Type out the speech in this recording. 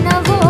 నవ్వు